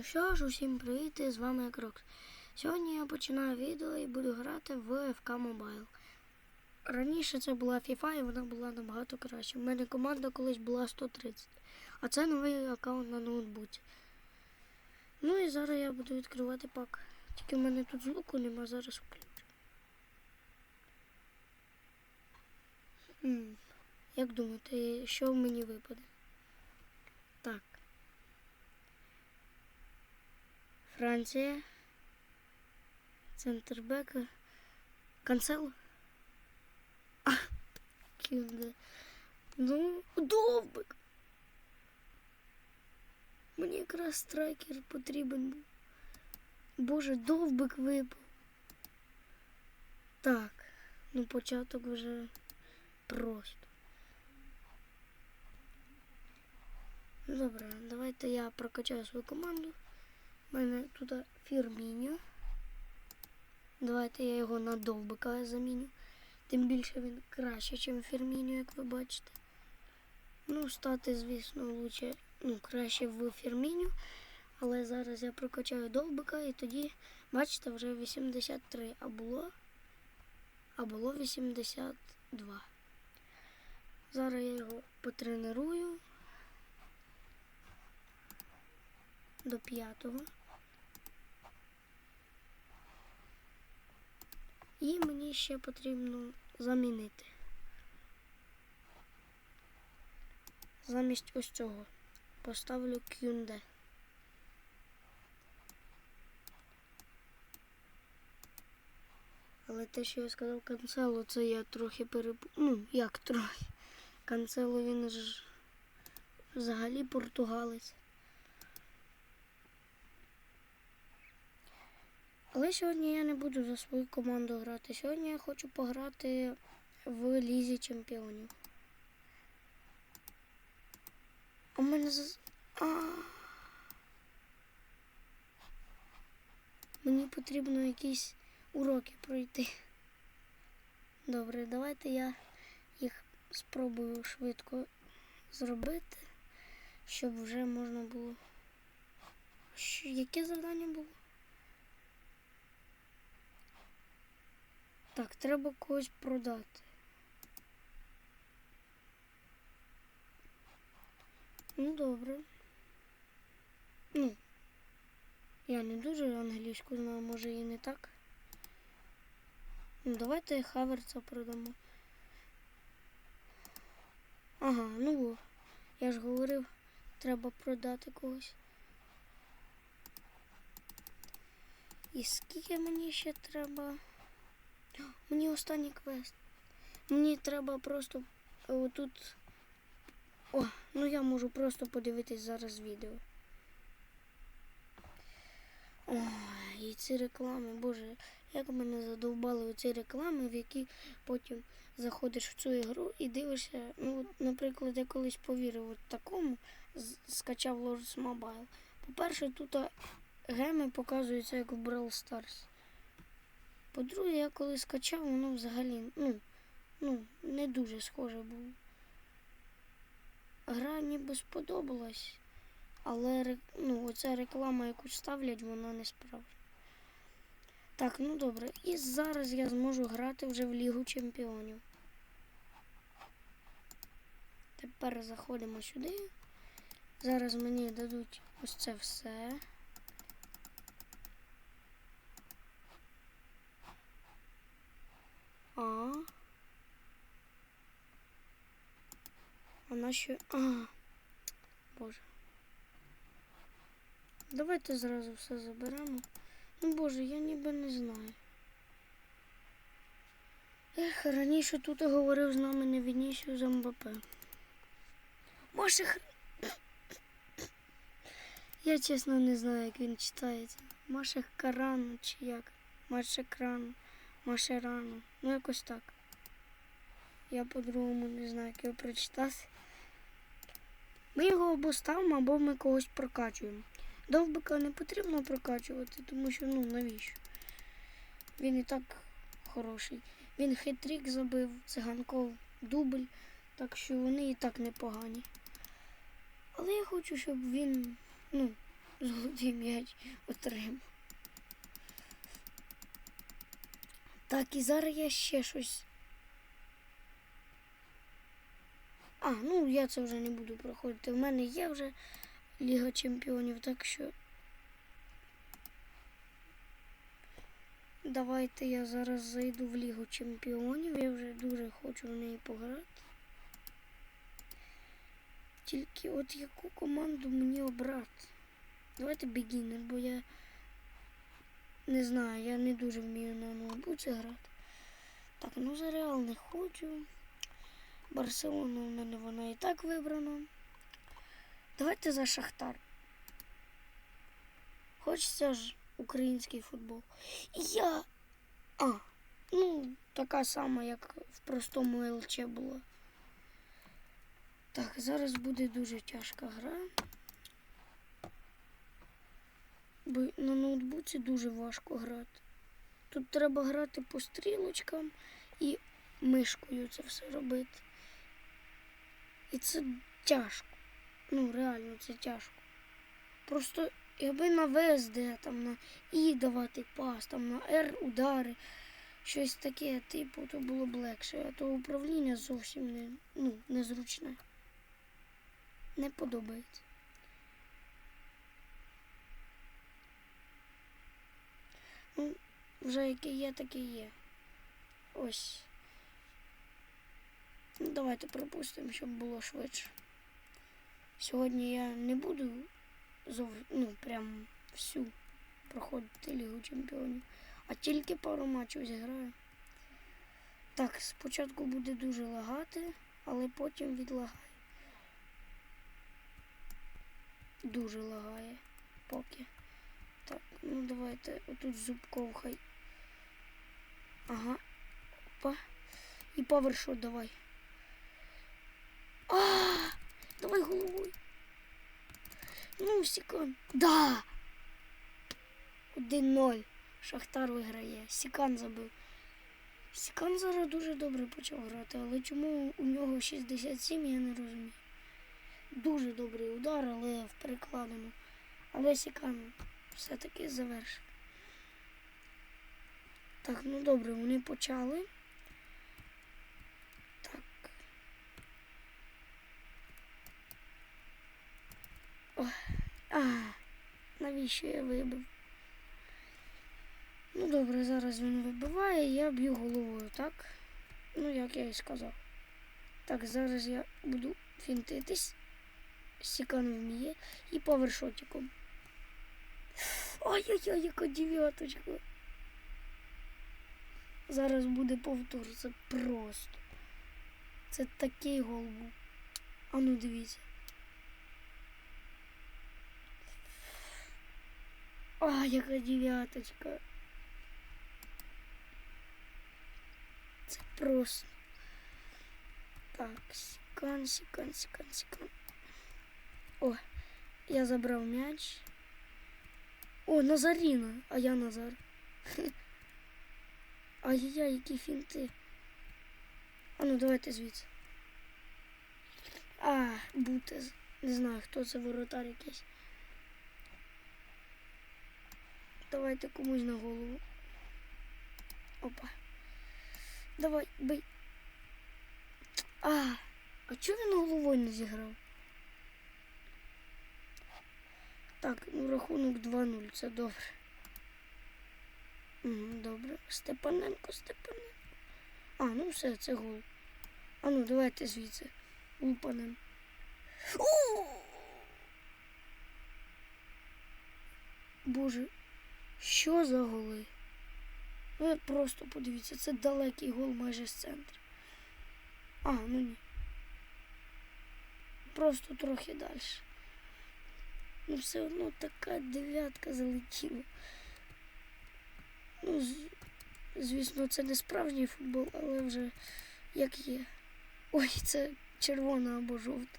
Ну що ж, усім привіт, з вами Крокс. Сьогодні я починаю відео і буду грати в FK Mobile. Раніше це була FIFA і вона була набагато краще. У мене команда колись була 130, а це новий аккаунт на ноутбуці. Ну і зараз я буду відкривати пак. Тільки в мене тут звуку нема, зараз включу. Як думаєте, що в мені випаде? Так. Франція. Центрбек. Канцел. А, Кюнде. Ну, довбик. Мені якраз страйкер потрібен був. Боже, довбик випав. Так, ну початок вже просто. Добре, давайте я прокачаю свою команду. У мене тут Фірміньо. Давайте я його на довбика заміню. Тим більше він краще, ніж Фірміньо, як ви бачите. Ну, стати, звісно, лучше, ну, краще в Фірміню. Але зараз я прокачаю довбика і тоді, бачите, вже 83, а було, а було 82. Зараз я його потренирую до п'ятого. І мені ще потрібно замінити. Замість ось цього поставлю кюнде. Але те, що я сказав канцелу, це я трохи переп... Ну, як трохи. Канцело він ж взагалі португалець. Але сьогодні я не буду за свою команду грати. Сьогодні я хочу пограти в Лізі Чемпіонів. В мене за... А... Мені потрібно якісь уроки пройти. Добре, давайте я їх спробую швидко зробити, щоб вже можна було. Що, яке завдання було? Так, треба когось продати. Ну, добре. Ну, я не дуже англійську знаю, може і не так. Ну, давайте Хаверца продамо. Ага, ну я ж говорив, треба продати когось. І скільки мені ще треба? Мені останній квест. Мені треба просто отут. О, ну я можу просто подивитись зараз відео. Ой, і ці реклами, боже, як мене задовбали оці реклами, в які потім заходиш в цю ігру і дивишся. Ну, от, наприклад, я колись повірив от такому, скачав Lords Mobile. По-перше, тут геми показуються як в Brawl Stars. По-друге, я коли скачав, воно взагалі ну, ну, не дуже схоже було. Гра ніби сподобалась, але ну, оця реклама, яку ставлять, вона не справжня. Так, ну добре. І зараз я зможу грати вже в Лігу Чемпіонів. Тепер заходимо сюди. Зараз мені дадуть ось це все. А. Вона ще. А. Боже. Давайте зразу все заберемо. Ну боже, я ніби не знаю. Ех, раніше тут говорив з нами не Вінісіус МБП. Може хр... Я чесно не знаю, як він читається. Маша Карану чи як? Маша Крану, Машерану. Ну якось так. Я по-другому не знаю, як його прочитати. Ми його або ставимо, або ми когось прокачуємо. Довбика не потрібно прокачувати, тому що ну навіщо? Він і так хороший. Він хитрік забив, циганков дубль, так що вони і так непогані. Але я хочу, щоб він ну, з- жовтий м'яч отримав. Так, і зараз я ще щось. А, ну я це вже не буду проходити. У мене є вже Ліга Чемпіонів, так що. Давайте я зараз зайду в Лігу Чемпіонів. Я вже дуже хочу в неї пограти. Тільки от яку команду мені обрати? Давайте бігінер, бо я не знаю, я не дуже вмію на ноутбуці грати. Так, ну за Реал не хочу. Барселона в мене вона і так вибрана. Давайте за Шахтар. Хочеться ж український футбол. І я. А, ну, така сама, як в простому ЛЧ була. Так, зараз буде дуже тяжка гра. Бо на ноутбуці дуже важко грати. Тут треба грати по стрілочкам і мишкою це все робити. І це тяжко. Ну, реально, це тяжко. Просто якби на ВСД, там на І давати пас, там на Р удари, щось таке, типу, то було б легше, а то управління зовсім не, ну, незручне. Не подобається. Вже яке є, таке є. Ось. Ну, давайте пропустимо, щоб було швидше. Сьогодні я не буду зов... ну, прям всю проходити Лігу Чемпіонів, а тільки пару матчів зіграю. Так, спочатку буде дуже лагати, але потім відлагає. Дуже лагає поки. Так, ну давайте отут зубков хай. Ага. Опа. І павершот давай. А! Давай головою. Ну, Сікан. Да! 1-0. Шахтар виграє. Сікан забив. Сікан зараз дуже добре почав грати, але чому у нього 67, я не розумію. Дуже добрий удар, але в перекладину. Але Сікан все-таки завершив. Так, ну добре, вони почали. Так. Ой. А, навіщо я вибив? Ну добре, зараз він вибиває, я б'ю головою, так? Ну, як я і сказав. Так, зараз я буду фінтитись. Сікан вміє і повершотиком. Ой-ой-ой, яка дев'яточка. Зараз буде повтор, це просто. Це такий гол був. А ну дивіться. А, яка дев'яточка. Це просто. Так, сікан, сікан, сікан, сікан. О, я забрав м'яч. О, Назаріна, а я Назар. Ай-яй, які фінти. А ну давайте звідси. А, Бутез. Не знаю, хто це воротар якийсь. Давайте комусь на голову. Опа. Давай, бий. А, а чого він головою не зіграв? Так, ну рахунок 2-0, це добре. Добре. Степаненко, Степаненко. А, ну все, це гол. А ну, давайте звідси. Лупанем. Боже, що за голи? Ви просто подивіться, це далекий гол майже з центру. А, ну ні. Просто трохи далі. Ну, все одно така дев'ятка залетіла. Ну, звісно, це не справжній футбол, але вже як є. Ой, це червона або жовта.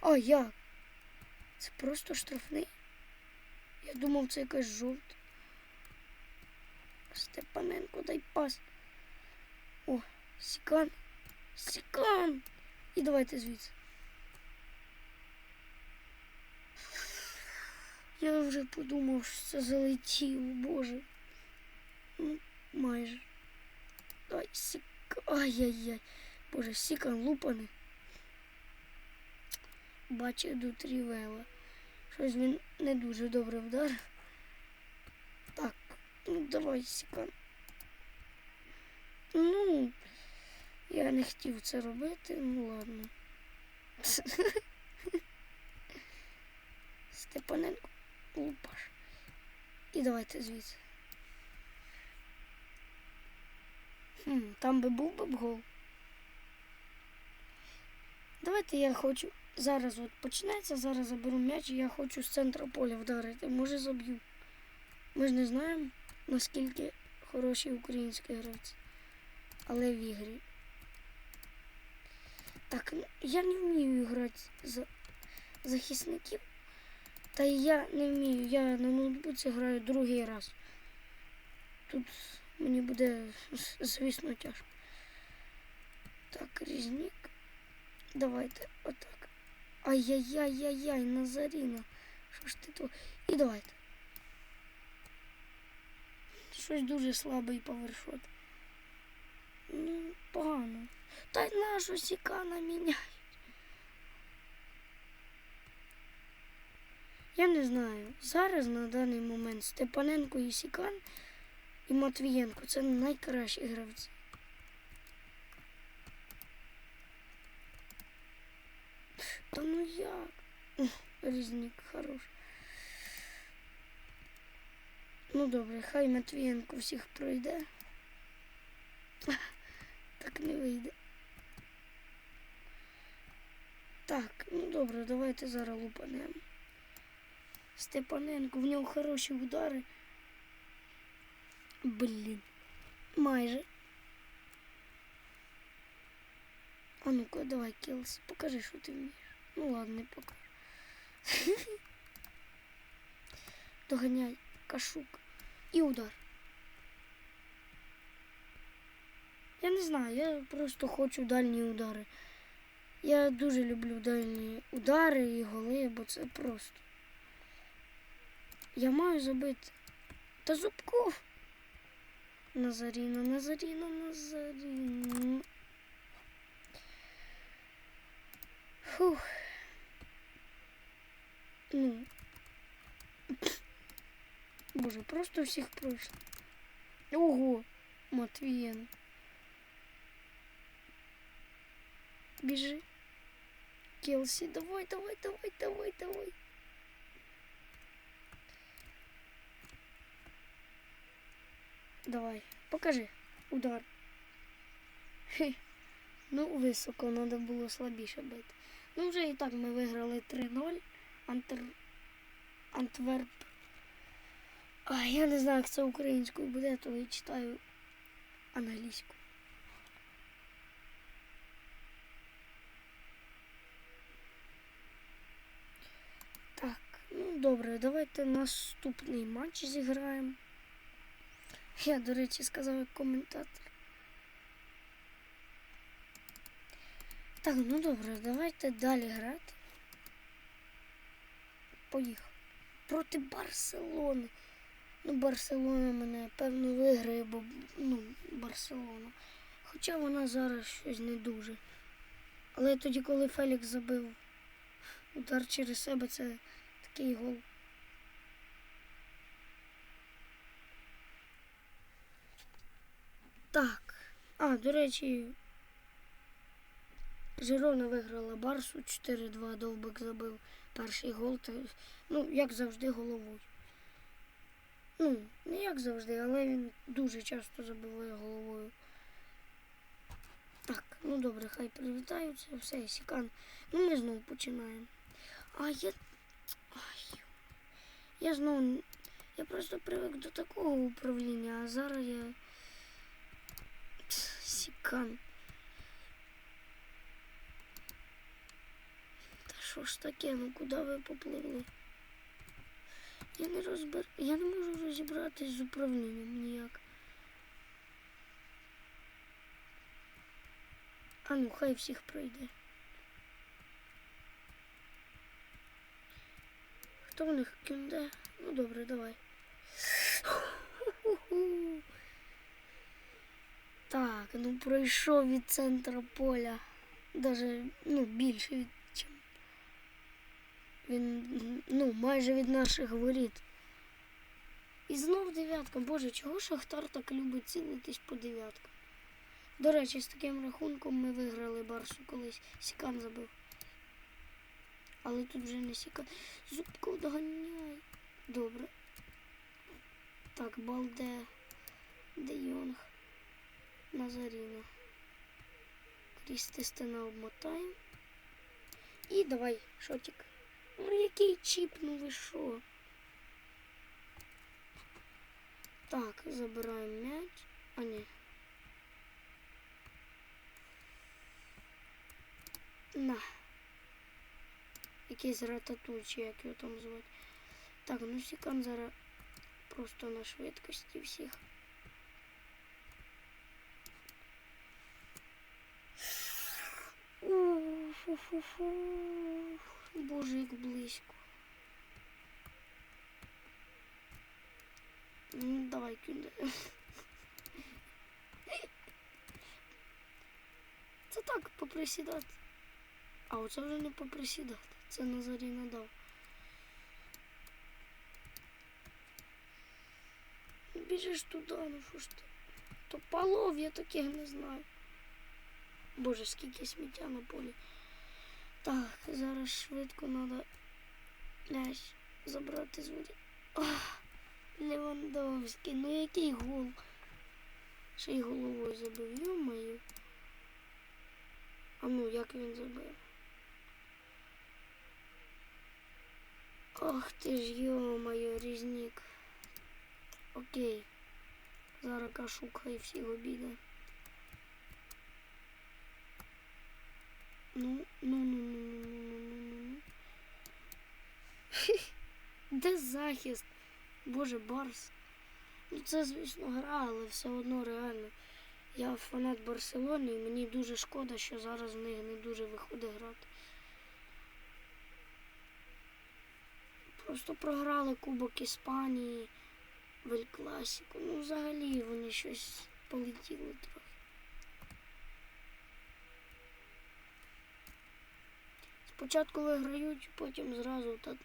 А як? Це просто штрафний. Я думав, це якась жовта. Степаненко, дай пас. О, Сікан. Сікан. І давайте звідси. Я вже подумав, що це залетів, боже. Ну, майже. Ай, сік... Ай-яй-яй. Боже, сікан лупаний. Бачу до трівела. Щось він не дуже добре вдарив. Так, ну давай сікан. Ну, я не хотів це робити, ну ладно. Степаненко лупаш. І давайте звідси. Хм, там би був би б гол. Давайте я хочу. Зараз от почнеться, зараз заберу м'яч і я хочу з центра поля вдарити. Може заб'ю. Ми ж не знаємо, наскільки хороші українські гравці. Але в ігрі. Так, ну, я не вмію грати за захисників. Та я не вмію. Я на ноутбуці граю другий раз. Тут мені буде, звісно, тяжко. Так, різник. Давайте отак. Ай-яй-яй-яй-яй, Назаріна. Що ж ти то? І давайте. Щось дуже слабий повершот. Ну, погано. Та й нашу сікана міняють. Я не знаю. Зараз на даний момент Степаненко і Сікан і Матвієнко це найкращі гравці. Та ну як? Різник хорош. Ну добре, хай Матвієнко всіх пройде. Так не вийде. Так, ну добре, давайте зараз лупанемо. Степаненко, в нього хороші удари. Блін. Майже. А ну-ка, давай, Келс, покажи, що ти вмієш. Ну ладно, не покажу. Доганяй, кашук. І удар. Я не знаю, я просто хочу дальні удари. Я дуже люблю дальні удари і голи, бо це просто. Я маю забити. Та Зубков. Назаріна, Назаріна, Назаріна. Фух. Ну. Боже, просто всіх пройшли. Ого, Матвієн. Біжи. Келсі, давай, давай, давай, давай, давай. Давай, покажи удар. Хе. Ну, високо, треба було слабіше бити. Ну, вже і так ми виграли 3-0. Антер... Антверп. А, я не знаю, як це українською буде, то я читаю англійську. Так, ну добре, давайте наступний матч зіграємо. Я, до речі, сказав як коментатор. Так, ну добре, давайте далі грати. Поїхав. Проти Барселони. Ну, Барселона мене певно виграє, бо ну, Барселона. Хоча вона зараз щось не дуже. Але тоді, коли Фелікс забив удар через себе, це такий гол. Так. А, до речі, Жирона виграла Барсу 4-2, Довбик забив перший гол. Та, ну, як завжди, головою. Ну, не як завжди, але він дуже часто забиває головою. Так, ну добре, хай привітаються, все, сікан. Ну, ми знову починаємо. А я. Ай. Я знову. Я просто привик до такого управління, а зараз я. Сікан. Та що ж таке, ну куди ви попливли? Я не розбер... Я не можу розібратись з управлінням ніяк. А ну, хай всіх пройде. Хто в них кюнде? Ну добре, давай. Так, ну пройшов від центра поля. Даже ну, більше від чим. Він ну, майже від наших воріт. І знов дев'ятка. Боже, чого Шахтар так любить цілитись по дев'яткам? До речі, з таким рахунком ми виграли Барсу колись. Сікан забив. Але тут вже не Сікан. Зубков доганяй. Добре. Так, Балде. Де Йонг. Назаріна. Крістистина обмотаємо. І давай, шотик. Ну який чіп, ну ви що? Так, забираємо м'яч. А ні. На. Якийсь рататуй, чи як його там звати. Так, ну Сікан зараз просто на швидкості всіх. Уф-фу-фу. Боже, як близько. Ну, давай, кюнде. Це так, поприсідати. А оце вже не поприсідати. Це Назарій надав. Біжиш туди, ну що ж ти? То полов я таких не знаю. Боже, скільки сміття на полі. Так, зараз швидко треба м'яч забрати з воді. Ах, Левандовський, ну який гол. Ще й головою забив, йо-моє. А ну, як він забив? Ох ти ж, йо-моє, різник. Окей. Зараз кашук хай всіх обіде. Ну, ну, ну, ну, ну, ну, ну, ну. ну, ну. Де захист? Боже, Барс. Ну це, звісно, гра, але все одно реально. Я фанат Барселони і мені дуже шкода, що зараз в них не дуже виходить грати. Просто програли Кубок Іспанії, Вель Класіку. Ну, взагалі вони щось полетіли трохи. Спочатку виграють, потім зразу так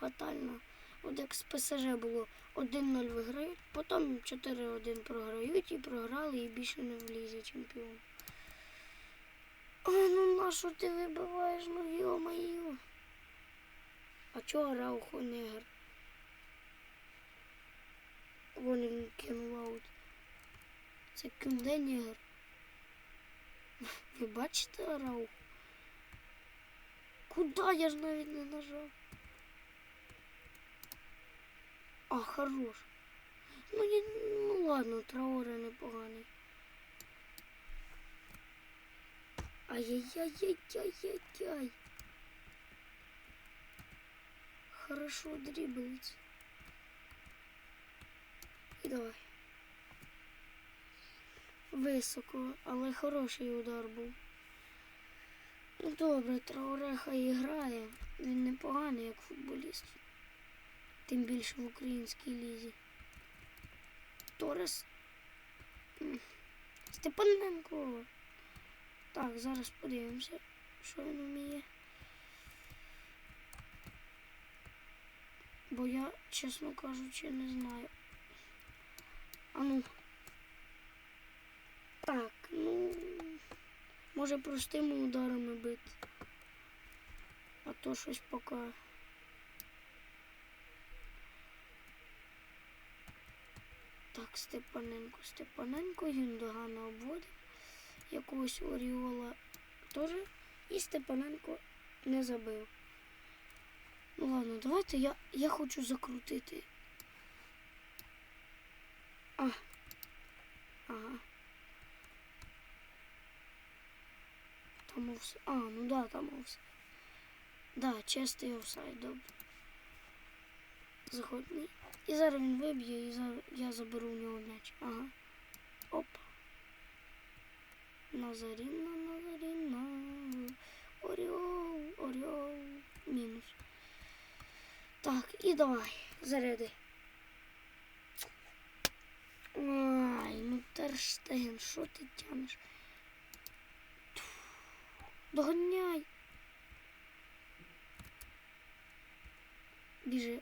фатально. От як з ПСЖ було 1-0 виграють, потім 4-1 програють і програли, і більше не влізе чемпіон. Ой, ну на що ти вибиваєш, ну йо-моє. А чого Раухо негр? Вон він кинув. Це кюнде негр. Ви бачите Раухо? Куда я ж навіть не нажав? А, хорош. Ну, я, ну ладно, Траоре непоганий. Ай-яй-яй-яй-яй-яй-яй. Хорошо дріблиться. І давай. Високо, але хороший удар був. Ну добре, Трауреха і грає. Він непоганий як футболіст. Тим більше в українській лізі. Торес. Степаненко. Так, зараз подивимося, що він вміє. Бо я, чесно кажучи, не знаю. А ну. Так, ну. Може простими ударами бити. А то щось поки. Так, Степаненко, Степаненко, Юндогана обводив. Якогось Оріола теж. І Степаненко не забив. Ну ладно, давайте я, я хочу закрутити. А. Ага. Там офсайд. А, ну да, там офсайд. Да, чистий офсайд, добре. Заходний. І зараз він виб'є, і зараз я заберу у нього м'яч. Ага. Оп. Назаріна, Назаріна. Оріол, Оріол. Мінус. Так, і давай, заряди. Ай, ну Терштеген, що ти тянеш? Тьфу, Доганяй. Біжи.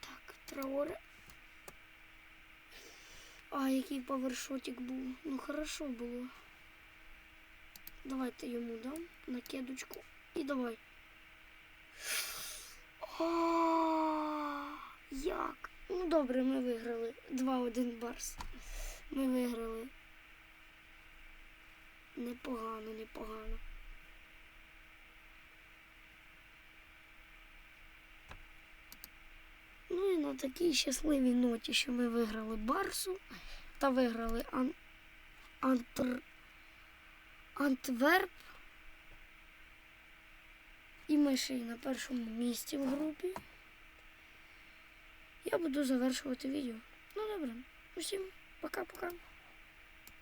Так, Траоре. А, який павершотик був. Ну, хорошо було. Давайте йому дам накидочку. І давай. О, як? Ну добре, ми виграли. 2-1 барс. Ми виграли. Непогано, непогано. Ну і на такій щасливій ноті, що ми виграли Барсу та виграли Ан... Антр... Антверп. І ми ще й на першому місці в групі. Я буду завершувати відео. Ну добре. Усім пока-пока.